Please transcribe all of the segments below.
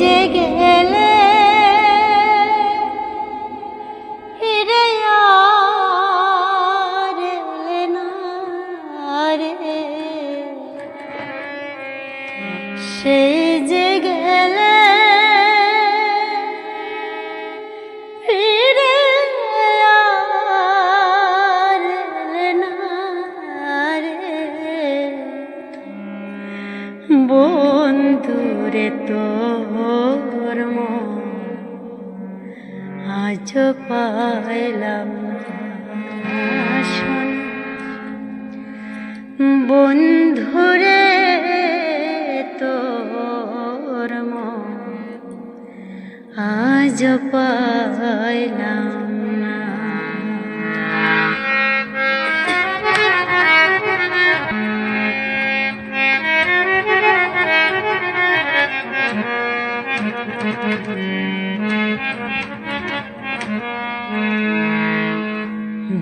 যে গেলে ফিরে রে। সেই যে গেলে ফিরে আর এলে না রে বন্ধুরে তোর মন আজ পাইলাম বন্ধুরে তোর আজ পাইলাম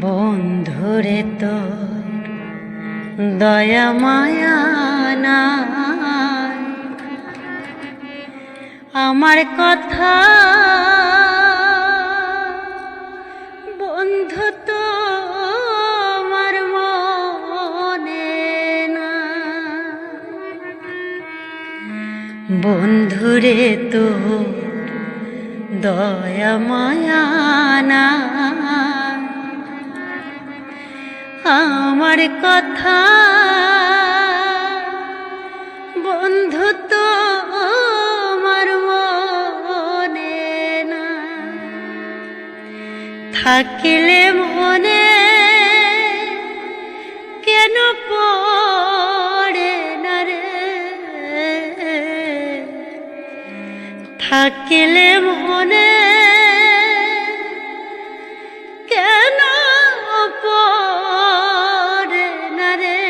বন্ধুরে তো দয়া মায়া আমার কথা বন্ধু বন্ধুরে তো দয়া মায়া না। আমার কথা বন্ধু তো আমার মনে না। থাকিলে মনে থাকিলে মনে কেন পড়ে না রে?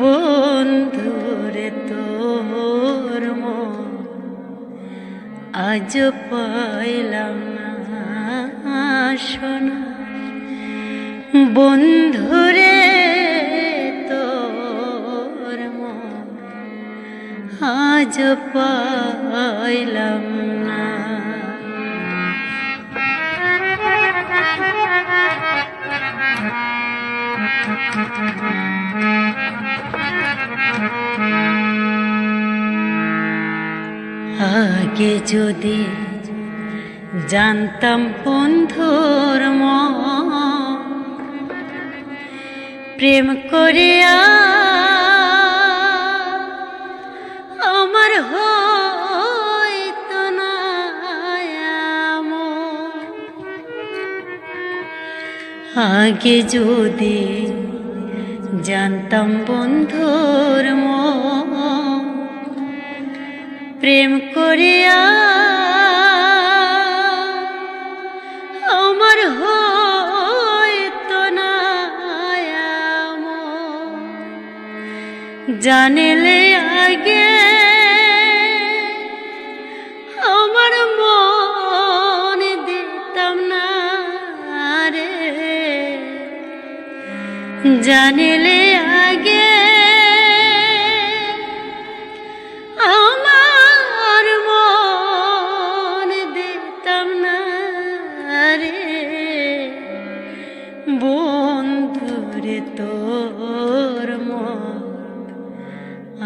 বন্ধুরে তোর মন আজ পাইলাম না শোনা। বন্ধুরে আজ পাইলাম না। আগে যদি জানতাম বন্ধুর প্রেম করিয়া আগে যদি জানতাম বন্ধুর প্রেম করিয়া আমার হইতো না আগে জানিলে আগে আমার মন দিতাম না রে। বন্ধুরে তোর মন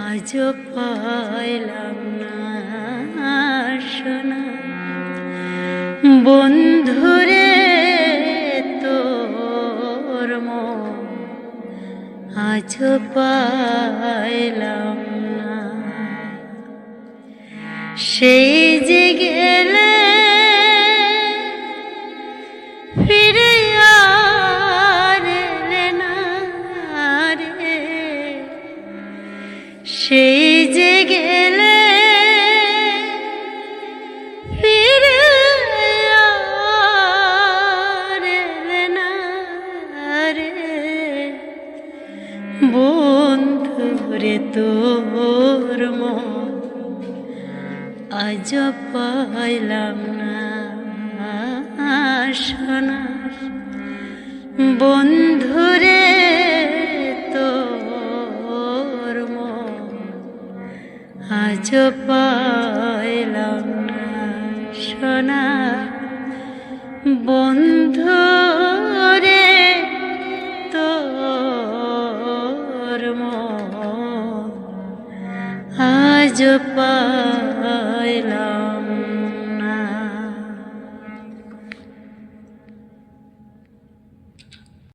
আজ পাইলাম না শোনা বন্ধুরে তোর মন আজ পাইলাম না। সেই যে গেলে বন্ধুরে তোর মন আজ পাইলাম না শোনা বন্ধুরে তোর মন পাইলাম না সোনা বন্ধু আজ পাইলাম।